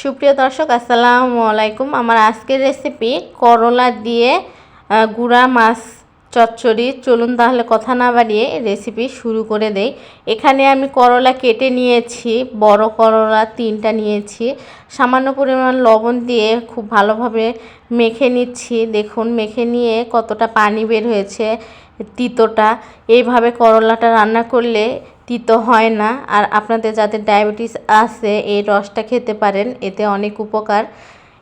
সুপ্রিয় দর্শক, আসসালামু আলাইকুম। আমার আজকের রেসিপি করলা দিয়ে গুঁড়া, মাছ, চচ্চড়ি, চলুন তাহলে কথা না বাড়িয়ে রেসিপি শুরু করে দেই। এখানে আমি করলা কেটে নিয়েছি, বড় করলা তিনটা নিয়েছি। সামান্য পরিমাণ লবণ দিয়ে খুব ভালোভাবে মেখে নিচ্ছি। দেখুন, মেখে নিয়ে কতটা পানি বের হয়েছে, তিতোটা। এইভাবে করলাটা রান্না করলে তিতো হয় না। আর আপনাদের যাদের ডায়াবেটিস আছে, এই রসটা খেতে পারেন, এতে অনেক উপকার।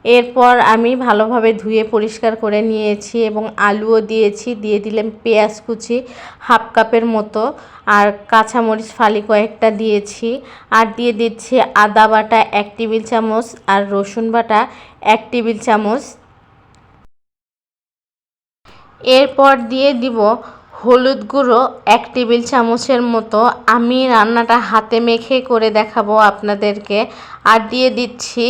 এরপর আমি ভালোভাবে ধুয়ে পরিষ্কার করে নিয়েছি এবং আলুও দিয়েছি। দিয়ে দিলাম পেঁয়াজ কুচি, হাফ কাপের মতো। আর কাঁচামরিচ ফালি কয়েকটা দিয়েছি। আর দিয়ে দিচ্ছি আদা বাটা এক টেবিল চামচ আর রসুন বাটা এক টেবিল চামচ। এরপর দিয়ে দিব হলুদ গুঁড়ো, এক টেবিল চামচের মতো। আমি রান্নাটা হাতে মেখে করে দেখাবো আপনাদেরকে। আর দিয়ে দিচ্ছি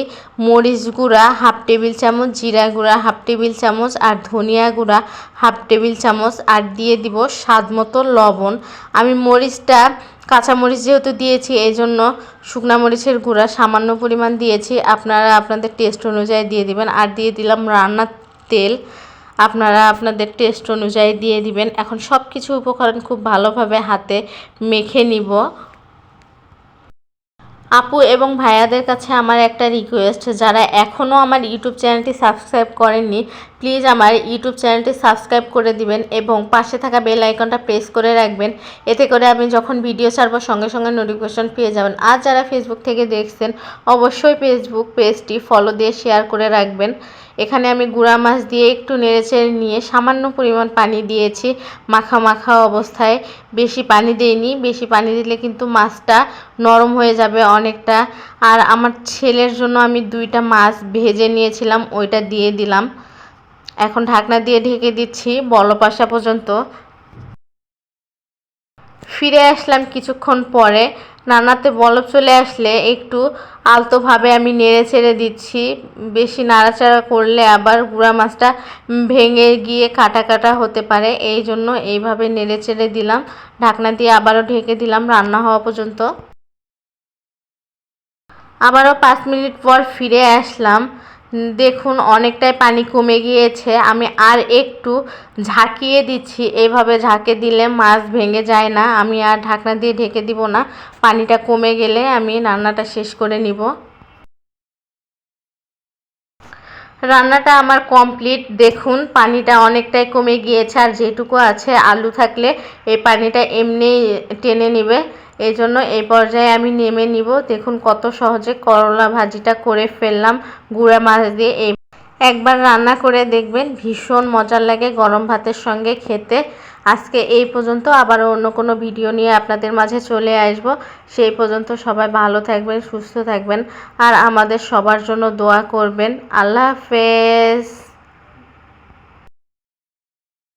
মরিচ গুঁড়া, হাফ টেবিল চামচ, জিরা গুঁড়া, হাফ টেবিল চামচ, আর ধনিয়া গুঁড়া, হাফ টেবিল চামচ। আর দিয়ে দিব স্বাদ মতো লবণ। আমি মরিচটা কাঁচামরিচ যেহেতু দিয়েছি এই জন্য শুকনা মরিচের গুঁড়া সামান্য পরিমাণ দিয়েছি। আপনারা আপনাদের টেস্ট অনুযায়ী দিয়ে দিবেন। আর দিয়ে দিলাম রান্নার তেল। আপনারা আপনাদের টেস্ট অনুযায়ী দিয়ে দিবেন। এখন সব কিছু উপকরণ খুব ভালোভাবে হাতে মেখে নিব। আপু এবং ভাইয়াদের কাছে আমার একটা রিকোয়েস্ট যারা এখনও আমার ইউটিউব চ্যানেলটি সাবস্ক্রাইব করেননি প্লিজ আমার ইউটিউব চ্যানেলটি সাবস্ক্রাইব করে দিবেন এবং পাশে থাকা বেল আইকনটা প্রেস করে রাখবেন। এতে করে আমি যখন ভিডিও ছাড়বো, সঙ্গে সঙ্গে নোটিফিকেশন পেয়ে যাবেন। আর যারা ফেসবুক থেকে দেখছেন, অবশ্যই ফেসবুক পেজটি ফলো দিয়ে শেয়ার করে রাখবেন। এখানে আমি গুঁড়া মাছ দিয়ে একটু নেড়েচেড়ে নিয়ে সামান্য পরিমাণ পানি দিয়েছি। মাখা মাখা অবস্থায়। বেশি পানি দেইনি। বেশি পানি দিলে কিন্তু মাছটা নরম হয়ে যাবে অনেকটা। আর আমার ছেলের জন্য আমি দুইটা মাছ ভেজে নিয়েছিলাম, ওইটা দিয়ে দিলাম। এখন ঢাকনা দিয়ে ঢেকে দিচ্ছি বলপাশা পর্যন্ত। ফিরে আসলাম কিছুক্ষণ পরে। রান্নাতে বলব চলে আসলে, একটু আলতোভাবে আমি নেড়ে ছেড়ে দিচ্ছি। বেশি নাড়াচাড়া করলে আবার গুঁড়া মাছটা ভেঙে গিয়ে কাটা কাটা হতে পারে। এই জন্য এইভাবে নেড়ে ছেড়ে দিলাম। ঢাকনা দিয়ে আবারও ঢেকে দিলাম রান্না হওয়া পর্যন্ত। আবারও পাঁচ মিনিট পর ফিরে আসলাম। দেখুন, অনেকটাই পানি কমে গিয়েছে। আমি আর একটু ঝাঁকিয়ে দিচ্ছি। এইভাবে ঝাঁকে দিলে মাছ ভেঙে যায় না। আমি আর ঢাকনা দিয়ে ঢেকে দিব না। পানিটা কমে গেলে আমি রান্নাটা শেষ করে নিব। রান্নাটা আমার কমপ্লিট দেখুন, পানিটা অনেকটাই কমে গিয়েছে আর যেটুকু আছে আলু থাকলে এই পানিটা এমনি টেনে নেবে। এই জন্য এই পর্যায়ে আমি নেমে নিব। দেখুন কত সহজে করলা ভাজিটা করে ফেললাম। গুঁড়া মাছ দিয়ে এই একবার রান্না করে দেখবেন, ভীষণ মজার লাগে গরম ভাতের সঙ্গে খেতে। আজকে এই পর্যন্ত আবার অন্য কোনো ভিডিও নিয়ে আপনাদের মাঝে চলে আসব। সেই পর্যন্ত সবাই ভালো থাকবেন, সুস্থ থাকবেন, আর আমাদের সবার জন্য দোয়া করবেন। আল্লাহ হাফেজ।